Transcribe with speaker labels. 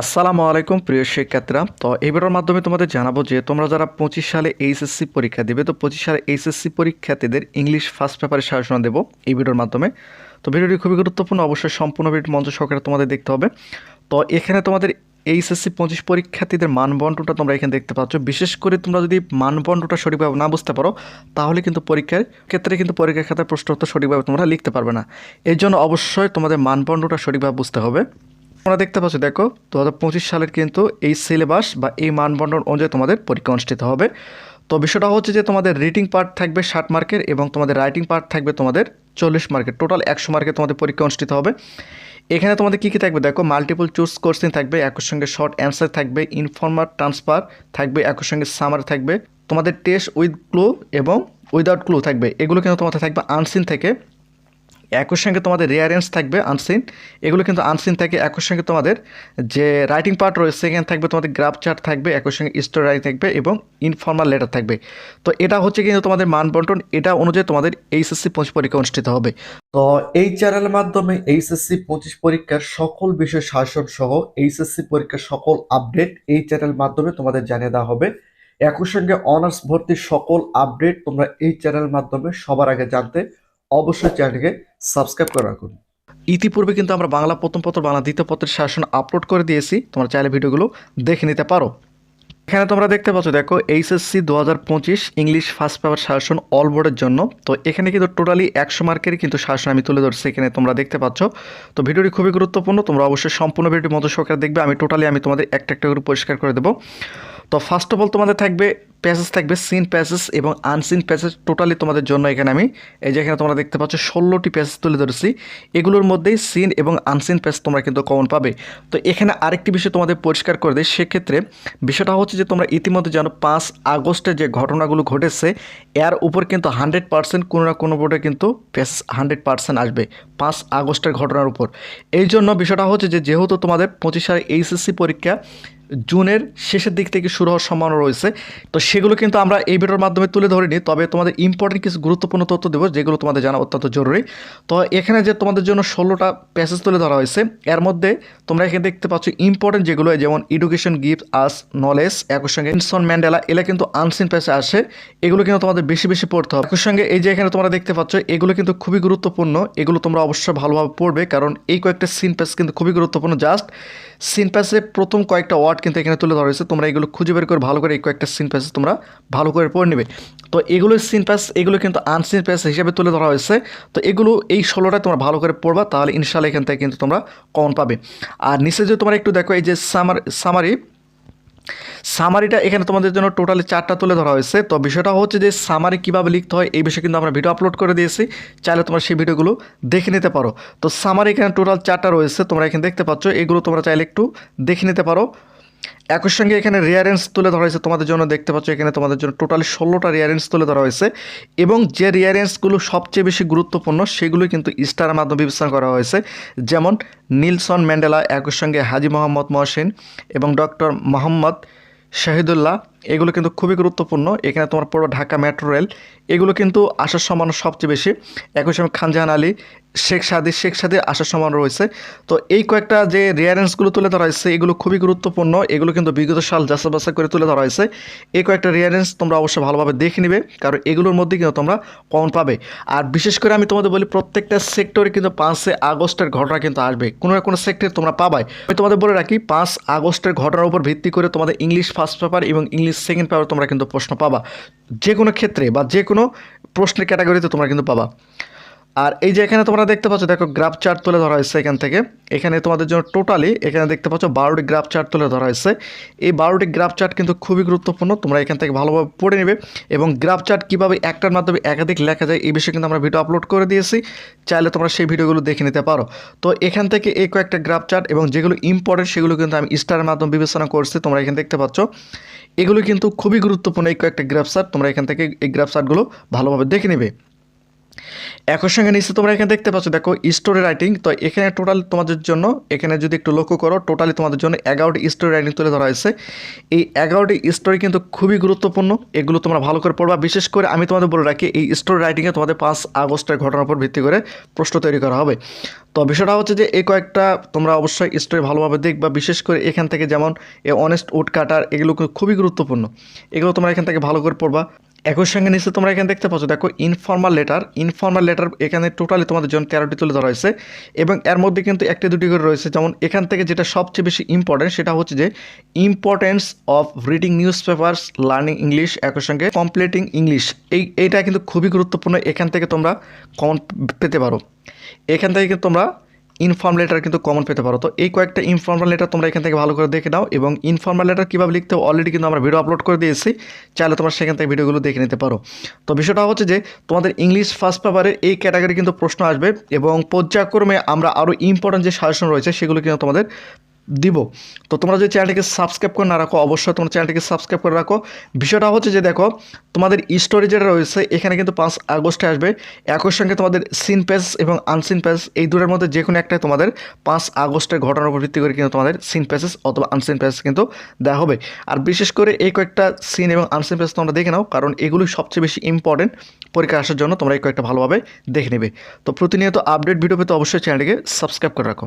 Speaker 1: আসসালামু আলাইকুম প্রিয় শিক্ষার্থীরা। তো ভিডিওর মাধ্যমে তোমাদের জানাব যে তোমরা যারা পঁচিশ সালে এইচএসসি পরীক্ষা দেবে, তো পঁচিশ সালে এইচএসসি পরীক্ষার্থীদের ইংলিশ ফার্স্ট পেপারে সাজনা দেবো এই ভিডিওর মাধ্যমে। তো ভিডিওটি খুবই গুরুত্বপূর্ণ, অবশ্যই সম্পূর্ণ ভিডিও মঞ্চ সহকারে তোমাদের দেখতে হবে। তো এখানে তোমাদের এইচএসসি পঁচিশ পরীক্ষার্থীদের মানবন্টনটা তোমরা এখানে দেখতে পাচ্ছ। বিশেষ করে তোমরা যদি মানবন্টনটা সঠিকভাবে না বুঝতে পারো, তাহলে কিন্তু পরীক্ষার ক্ষেত্রে কিন্তু পরীক্ষার খাতায় প্রশ্ন উত্তর সঠিকভাবে তোমরা লিখতে পারবে না। এর জন্য অবশ্যই তোমাদের মানবন্টনটা সঠিকভাবে বুঝতে হবে। তোমরা দেখতে পাচ্ছ, দেখো দু হাজার পঁচিশ সালের কিন্তু এই সিলেবাস বা এই মানবন্টন অনুযায়ী তোমাদের পরীক্ষা অনুষ্ঠিত হবে। তো বিষয়টা হচ্ছে যে তোমাদের রিডিং পার্ট থাকবে ষাট মার্কের এবং তোমাদের রাইটিং পার্ট থাকবে তোমাদের চল্লিশ মার্কের টোটাল একশো মার্কের তোমাদের পরীক্ষা অনুষ্ঠিত হবে। এখানে তোমাদের কী কী থাকবে, দেখো মাল্টিপল চুজ কোর্সিং থাকবে একর সঙ্গে শর্ট অ্যান্সার থাকবে ইনফর্মার ট্রান্সফার থাকবে একর সঙ্গে সামার থাকবে। তোমাদের টেস্ট উইথ ক্লু এবং উইদাউট ক্লু থাকবে। এগুলো কিন্তু তোমাদের থাকবে আনসিন থেকে। একই সঙ্গে তোমাদের রেয়ারেন্স থাকবে আনসিন এগুলো কিন্তু আনসিন থাকে, একই সঙ্গে তোমাদের যে রাইটিং পার্ট রয়েছে সেখানে থাকবে তোমাদের গ্রাফ চার্ট থাকবে, একই সঙ্গে স্টোরি থাকবে এবং ইনফর্মাল লেটার থাকবে। তো এটা হচ্ছে কিন্তু তোমাদের মান বন্টন, এটা অনুযায়ী তোমাদের এইচএসসি পঁচিশ পরীক্ষা অনুষ্ঠিত হবে।
Speaker 2: তো এই চ্যানেলের মাধ্যমে এইচএসসি পঁচিশ পরীক্ষার সকল বিষয় শাসন সহ এইচএসসি পরীক্ষার সকল আপডেট এই চ্যানেলের মাধ্যমে তোমাদের জানিয়ে দেওয়া হবে। একই সঙ্গে অনার্স ভর্তির সকল আপডেট তোমরা এই চ্যানেলের মাধ্যমে সবার আগে জানতে অবশ্যই চ্যানেলটিকে সাবস্ক্রাইব করে রাখুন।
Speaker 1: ইতিপূর্বে কিন্তু আমরা বাংলা প্রথম পত্র, বাংলা দ্বিতীয় পত্রের শাসন আপলোড করে দিয়েছি। তোমরা চাইলে ভিডিওগুলো দেখে নিতে পারো। এখানে তোমরা দেখতে পাচ্ছ, দেখো এইচএসসি দু হাজার পঁচিশ ইংলিশ ফার্স্ট পেপার শাসন অল বোর্ডের জন্য। তো এখানে কিন্তু টোটালি একশো মার্কের কিন্তু শাসন আমি তুলে ধরছি এখানে তোমরা দেখতে পাচ্ছ। তো ভিডিওটি খুবই গুরুত্বপূর্ণ, তোমরা অবশ্যই সম্পূর্ণ ভিডিওটি মতো সহকারে দেখবে। আমি টোটালি আমি তোমাদের একটা একটা করে পরিষ্কার করে দেবো। তো ফার্স্ট অফ অল তোমাদের থাকবে প্যাসেজ থাকবে সিন প্যাসেজ এবং আনসিন প্যাসেজ টোটালি তোমাদের জন্য এখানে আমি, এই যে এখানে তোমরা দেখতে পাচ্ছ ষোলোটি প্যাসেজ তুলে ধরেছি। এগুলোর মধ্যেই সিন এবং আনসিন প্যাসেজ তোমরা কিন্তু কমন পাবে। তো এখানে আরেকটি বিষয় তোমাদের পরিষ্কার করে দেয় সেক্ষেত্রে বিষয়টা হচ্ছে যে তোমরা ইতিমধ্যে জানো পাঁচ আগস্টে যে ঘটনাগুলো ঘটেছে, এর উপর কিন্তু হান্ড্রেড পার্সেন্ট কোনো না কোনো বোর্ডে কিন্তু প্যাসেজ হান্ড্রেড পার্সেন্ট আসবে পাঁচ আগস্টের ঘটনার উপর। এই জন্য বিষয়টা হচ্ছে যে যেহেতু তোমাদের পঁচিশ সালে এইচএসসি পরীক্ষা জুনের শেষের দিক থেকে শুরু হওয়ার সম্ভাবনা রয়েছে। তো সেগুলো কিন্তু আমরা এই ভিডিওর মাধ্যমে তুলে ধরিনি, তবে তোমাদের ইম্পর্টেন্ট কিছু গুরুত্বপূর্ণ তথ্য দেবো, যেগুলো তোমাদের জানা অত্যন্ত জরুরি। তো এখানে যে তোমাদের জন্য ষোলোটা প্যাসেজ তুলে ধরা হয়েছে, এর মধ্যে তোমরা এখানে দেখতে পাচ্ছ ইম্পর্টেন্ট যেগুলো, যেমন এডুকেশন গিফট আস নলেজ একই সঙ্গে ইনসন ম্যান্ডেলা এলা কিন্তু আনসিন প্যাসে আসে, এগুলো কিন্তু তোমাদের বেশি বেশি পড়তে হবে। একই সঙ্গে এই যে এখানে তোমরা দেখতে পাচ্ছ, এগুলো কিন্তু খুবই গুরুত্বপূর্ণ, এগুলো তোমরা অবশ্যই ভালোভাবে পড়বে, কারণ এই কয়েকটা সিন প্যাস কিন্তু খুবই গুরুত্বপূর্ণ। জাস্ট সিন প্যাসে প্রথম কয়েকটা ওয়ার্ড কিন্তু এখানে তুলে ধরা হয়েছে। তোমরা এগুলো খুঁজে বের করে ভালো করে এই কয়েকটা সিন প্যাসেজ তোমরা ভালো করে পড়ে নেবে। তো এগুলো সিন প্যাস এগুলো কিন্তু আনসিন প্যাস হিসেবে তুলে ধরা হয়েছে। তো এগুলো, এই ষোলোটা তোমরা ভালো করে পড়বা, তাহলে ইনশাল্লাহ এখান থেকে কিন্তু তোমরা কমন পাবে। আর নিচে যে তোমরা একটু দেখো, এই যে সামার সামারি সামারিটা এখানে তোমাদের জন্য টোটালি চারটা তুলে ধরা হয়েছে। তো বিষয়টা হচ্ছে যে সামারি কীভাবে লিখতে হয়, এই বিষয়ে কিন্তু আমরা ভিডিও আপলোড করে দিয়েছি। চাইলে তোমরা সেই ভিডিওগুলো দেখে নিতে পারো। তো সামারি এখানে টোটাল চারটা রয়েছে, তোমরা এখানে দেখতে পাচ্ছ। এগুলো তোমরা চাইলে একটু দেখে নিতে পারো। একই সঙ্গে এখানে রিয়ারেন্স তুলে ধরা হয়েছে তোমাদের জন্য, দেখতে পাচ্ছ এখানে তোমাদের জন্য টোটালি ষোলোটা রিয়ারেন্স তুলে ধরা হয়েছে। এবং যে রিয়ারেন্সগুলো সবচেয়ে বেশি গুরুত্বপূর্ণ সেগুলো কিন্তু স্টার মাধ্যমে বিবেচনা করা হয়েছে। যেমন নীলসন ম্যান্ডেলা, একই সঙ্গে হাজি মোহাম্মদ মহসেন এবং ডক্টর মোহাম্মদ শাহিদুল্লাহ এগুলো কিন্তু খুবই গুরুত্বপূর্ণ। এখানে তোমার পুরো ঢাকা মেট্রো রেল, এগুলো কিন্তু আসার সম্ভাবনা সবচেয়ে বেশি। একই সময় খানজাহান আলী, শেখ সাদি শেখ সাদি আসার সম্ভাবনা রয়েছে। তো এই কয়েকটা যে রিয়ারেন্সগুলো তুলে ধরা হয়েছে, এগুলো খুবই গুরুত্বপূর্ণ। এগুলো কিন্তু বিগত সাল বাছাই করে তুলে ধরা হয়েছে। এই কয়েকটা রিয়ারেন্স তোমরা অবশ্যই ভালোভাবে দেখে নিবে, কারণ এগুলোর মধ্যে কিন্তু তোমরা কমন পাবে। আর বিশেষ করে আমি তোমাদের বলি, প্রত্যেকটা সেক্টরে কিন্তু পাঁচে আগস্টের ঘটনা কিন্তু আসবে। কোনো না কোনো সেক্টরে তোমরা পাবাই। আমি তোমাদের বলে রাখি, পাঁচ আগস্টের ঘটনার উপর ভিত্তি করে তোমাদের ইংলিশ ফার্স্ট পেপার এবং ইংলিশ সেকেন্ড পেপার তোমরা কিন্তু প্রশ্ন পাবা। যে কোনো ক্ষেত্রে বা যে কোনো প্রশ্নের ক্যাটাগরিতে তোমরা কিন্তু পাবা। আর এই যে এখানে তোমরা দেখতে পাচ্ছ, দেখো গ্রাফ চার্ট তুলে ধরা হয়েছে এখান থেকে। এখানে তোমাদের জন্য টোটালি এখানে দেখতে পাচ্ছ বারোটি গ্রাফ চার্ট তুলে ধরা হয়েছে। এই বারোটি গ্রাফ চার্ট কিন্তু খুবই গুরুত্বপূর্ণ, তোমরা এখান থেকে ভালোভাবে পড়ে নেবে। এবং গ্রাফ চার্ট কীভাবে একটার মাধ্যমে একাধিক লেখা যায়, এই বিষয়ে কিন্তু আমরা ভিডিও আপলোড করে দিয়েছি। চাইলে তোমরা সেই ভিডিওগুলো দেখে নিতে পারো। তো এখান থেকে এই কয়েকটা গ্রাফ চার্ট এবং যেগুলো ইম্পর্টেন্ট সেগুলো কিন্তু আমি স্টারের মাধ্যমে বিবেচনা করছি, তোমরা এখানে দেখতে পাচ্ছ। এগুলো কিন্তু খুবই গুরুত্বপূর্ণ এই কয়েকটা গ্রাফ চার্ট তোমরা এখান থেকে এই গ্রাফ চার্টগুলো ভালোভাবে দেখে নেবে। একই সঙ্গে নিচে তোমরা এখানে দেখতে পাচ্ছ, দেখো স্টোরি রাইটিং তো এখানে টোটাল তোমাদের জন্য, এখানে যদি একটু লক্ষ্য করো টোটালি তোমাদের জন্য এগারোটি স্টোরি রাইটিং তুলে ধরা হয়েছে। এই এগারোটি স্টোরি কিন্তু খুবই গুরুত্বপূর্ণ, এগুলো তোমরা ভালো করে পড়বা। বিশেষ করে আমি তোমাদের বলে রাখি, এই স্টোরি রাইটিংয়ে তোমাদের পাঁচ আগস্টের ঘটনার উপর ভিত্তি করে প্রশ্ন তৈরি করা হবে। তো বিষয়টা হচ্ছে যে, এই কয়েকটা তোমরা অবশ্যই স্টোরি ভালোভাবে দেখবা, বিশেষ করে এখান থেকে যেমন এ অনেস্ট উড কাটার এগুলো খুবই গুরুত্বপূর্ণ। এগুলো তোমরা এখান থেকে ভালো করে পড়বা। একই সঙ্গে নিচে তোমরা এখানে দেখতে পাচ্ছ, দেখো ইনফর্মাল লেটার ইনফর্মাল লেটার এখানে টোটালি তোমাদের জন্য তেরোটি তুলে ধরা হয়েছে এবং এর মধ্যে কিন্তু একটি দুটি করে রয়েছে। যেমন এখান থেকে যেটা সবচেয়ে বেশি ইম্পর্টেন্ট সেটা হচ্ছে যে importance of reading newspapers learning English একই সঙ্গে কমপ্লিটিং ইংলিশ এই, এইটা কিন্তু খুবই গুরুত্বপূর্ণ। এখান থেকে তোমরা কমন পেতে পারো। এখান থেকে কিন্তু তোমরা ইনফর্ম লেটার কিন্তু কমন পেতে পারো। তো এই কয়েকটা ইনফর্মাল লেটার তোমরা এখান থেকে ভালো করে দেখে নাও এবং ইনফর্মাল লেটার কীভাবে লিখতে অলরেডি কিন্তু আমরা ভিডিও আপলোড করে দিয়েছি, চাইলে তোমরা সেখান থেকে ভিডিওগুলো দেখে নিতে পারো। তো বিষয়টা হচ্ছে যে, তোমাদের ইংলিশ ফার্স্ট পেপারে এই ক্যাটাগরি কিন্তু প্রশ্ন আসবে এবং পর্যায়ক্রমে আমরা আরও ইম্পর্টেন্ট যে সাজেশন রয়েছে, সেগুলো কিন্তু তোমাদের দিব। তো তোমরা যদি চ্যানেলটিকে সাবস্ক্রাইব করে না রাখো, অবশ্যই তোমরা চ্যানেলটিকে সাবস্ক্রাইব করে রাখো। বিষয়টা হচ্ছে যে দেখো, তোমাদের স্টোরি যেটা রয়েছে, এখানে কিন্তু পাঁচ আগস্টে আসবে। একই সঙ্গে তোমাদের সিন পেজ এবং আনসিন পেজ এই দুটোর মধ্যে যে কোনো একটাই তোমাদের পাঁচ আগস্টের ঘটনার উপর ভিত্তি করে কিন্তু তোমাদের সিন পেজেস অথবা আনসিন পেজ কিন্তু দেওয়া হবে। আর বিশেষ করে এই কয়েকটা সিন এবং আনসিন পেজ তোমরা দেখে নাও, কারণ এগুলি সবচেয়ে বেশি ইম্পর্টেন্ট পরীক্ষা আসার জন্য তোমরা এই কয়েকটা ভালোভাবে দেখে নেবে। তো প্রতিনিয়ত আপডেট ভিডিও পেতে অবশ্যই চ্যানেলটিকে সাবস্ক্রাইব করে রাখো।